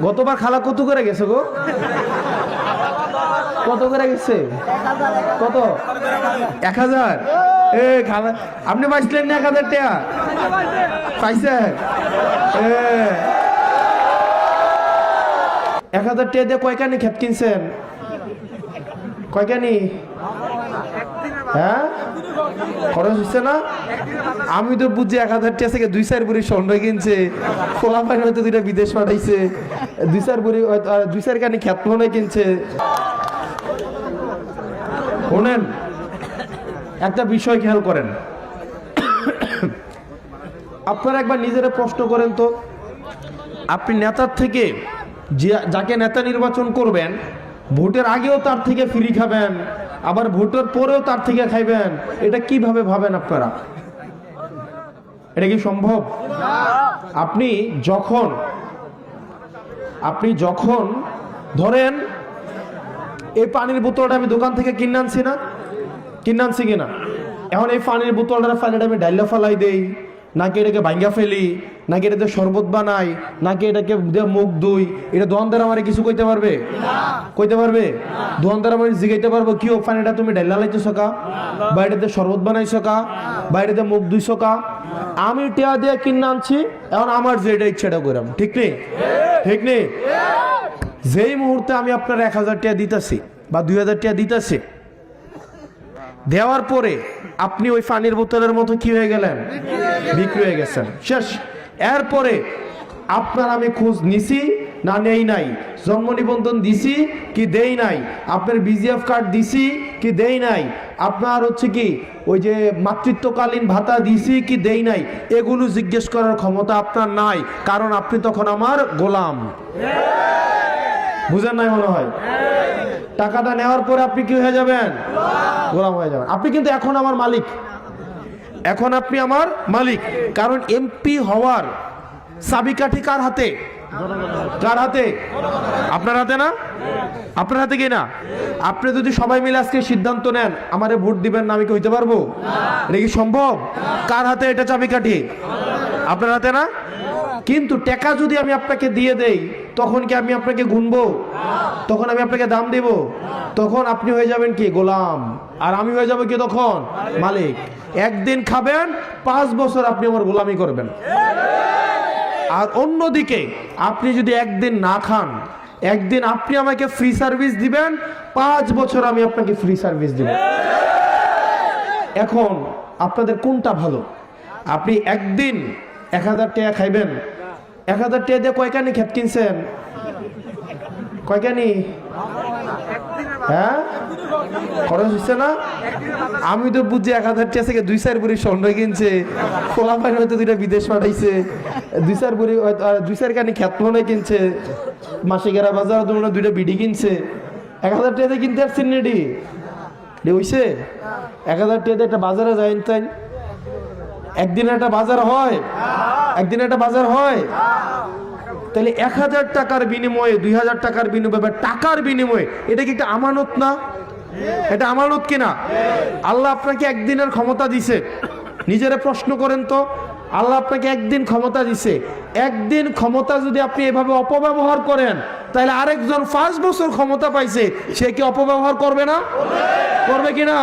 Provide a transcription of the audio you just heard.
গতবার খালা কত করে গেছে গো? কত করে গেছে? কত? এক হাজার? এ, খালা, আপনি পাইছিলেন না এক হাজার টাকা? পাইছেন? এক হাজার টাকা দিয়ে কয়কানি খেত কিনছেন? কয়কানি হ্যাঁ? খরচ হচ্ছে না? আমি তো বুঝছি এক হাজার টাকা থেকে দুই চার বুড়ি স্বর্ণ কিনছে। খোলা পানি হয়তো দুইটা বিদেশ পাঠাইছে। দুই চার বুড়ি হয়তো- দুই চার কানি খ্যাত মনে কিনছে। শোনেন, একটা বিষয় খেয়াল করেন। আপনারা একবার নিজেরা প্রশ্ন করেন তো, আপনি নেতার থেকে যাকে নেতা নির্বাচন করবেন, ভোটের আগেও তার থেকে ফ্রি খাবেন। আবার ভোটের পরেও তার থেকে খাইবেন। এটা কীভাবে ভাবেন আপনারা? এটা কি সম্ভব? আপনি যখন আপনি যখন, ধরেন, এই পানির বোতলটা আমি দোকান থেকে কিনে আনছি না? কিনে আনছি কিনা? এখন এই পানির বোতলটা ফাইনাটা আমি ডাইলা ফালাই দেই। নাকি এটাকে ভাঙ্গা ফেলি নাকি এটাতে শরবত বানাই নাকি এটাকে মুখ দুই এটা দোকানদার আমার কিছু কইতে পারবে? কইতে পারবে? দোকানদার আমার জিগাইতে পারব, কি ও এটা তুমি ডাইলা লাইছো সকা বা এটাতে শরবত বানাইছো কা? বা এটাতে মুখ দুইছো কা? আমি টিয়া দিয়ে কিনে আনছি, এখন আমার যেটা ইচ্ছাটা করাম ঠিক নেই? ঠিক নেই? যেই মুহূর্তে আমি আপনার এক হাজার টিয়া দিতেছি, বা দুই হাজার টিয়া দিতেছি দেওয়ার পরে আপনি ওই পানির বোতলের মতো কি হয়ে গেলেন? বিক্রি হয়ে গেছেন। শেষ। এরপরে আপনার আমি খোঁজ নিছি না নেই নাই। জন্ম নিবন্ধন দিছি কি দেই নাই? আপনার বিজিএফ কার্ড দিছি কি দেই নাই? আপনার হচ্ছে কি ওই যে মাতৃত্বকালীন ভাতা দিছি কি দেই নাই? এগুলো জিজ্ঞেস করার ক্ষমতা আপনার নাই, কারণ আপনি তখন আমার গোলাম। বুঝেন নাই মনে হয়? টাকাটা নেওয়ার পরে আপনি কি হয়ে যাবেন? গোলাম হয়ে যাবেন। আপনি কিন্তু এখন আমার মালিক। এখন আপনি আমার মালিক। কারণ এমপি হওয়ার চাবিকাঠি কার হাতে? কার হাতে? আপনার হাতে না? আপনার হাতে কি না? আপনি যদি সবাই মিলে আজকে সিদ্ধান্ত নেন, আমারে ভোট দিবেন না, আমি কি হইতে পারব? এটা কি সম্ভব? কার হাতে এটা চাবিকাঠি? আপনার হাতে না? কিন্তু টাকা যদি আমি আপনাকে দিয়ে দেই, তখন কি আমি আপনাকে গুনবো? তখন আমি আপনাকে দাম দেব? তখন আপনি হয়ে যাবেন কি? গোলাম। আর আমি হয়ে যাব কি তখন? মালিক। একদিন খাবেন, পাঁচ বছর আপনি আমার গোলামি করবেন। আর অন্যদিকে, আপনি যদি একদিন না খান, একদিন আপনি আমাকে ফ্রি সার্ভিস দিবেন, পাঁচ বছর আমি আপনাকে ফ্রি সার্ভিস দিব। এখন আপনাদের কোনটা ভালো? আপনি একদিন এক হাজার টাকা খাইবেন? এক হাজার টাকা দিয়ে কয়কানি খেত কিনছেন? কয়কানি হ্যাঁ? খরচ হচ্ছে না? আমি তো বুঝছি এক হাজার টাকা থেকে দুই চার বুড়ি স্বর্ণ কিনছে। খোলা পানি হয়তো দুইটা বিদেশ পাঠাইছে। দুই চার বুড়ি দুই চার কানি খ্যাত মনে কিনছে। মাসে গেরা বাজার তো হয় দুইটা বিডি কিনছে। এক হাজার টাকা কিনতে পারছেন রেডি হইছে? এক হাজার টাকা দিয়ে একটা বাজারে যায় তাই একদিন একটা বাজার হয়। একদিন একটা বাজার হয়। তাহলে এক হাজার টাকার বিনিময়ে, দুই হাজার টাকার বিনিময়ে বা টাকার বিনিময়ে, এটা কি একটা আমানত না? এটা আমানত কিনা? আল্লাহ আপনাকে একদিনের ক্ষমতা দিছে। নিজেরা প্রশ্ন করেন তো, আল্লাহ আপনাকে একদিন ক্ষমতা দিছে। একদিন ক্ষমতা যদি আপনি এভাবে অপব্যবহার করেন, তাহলে আরেকজন পাঁচ বছর ক্ষমতা পাইছে, সে কি অপব্যবহার করবে না? করবে কিনা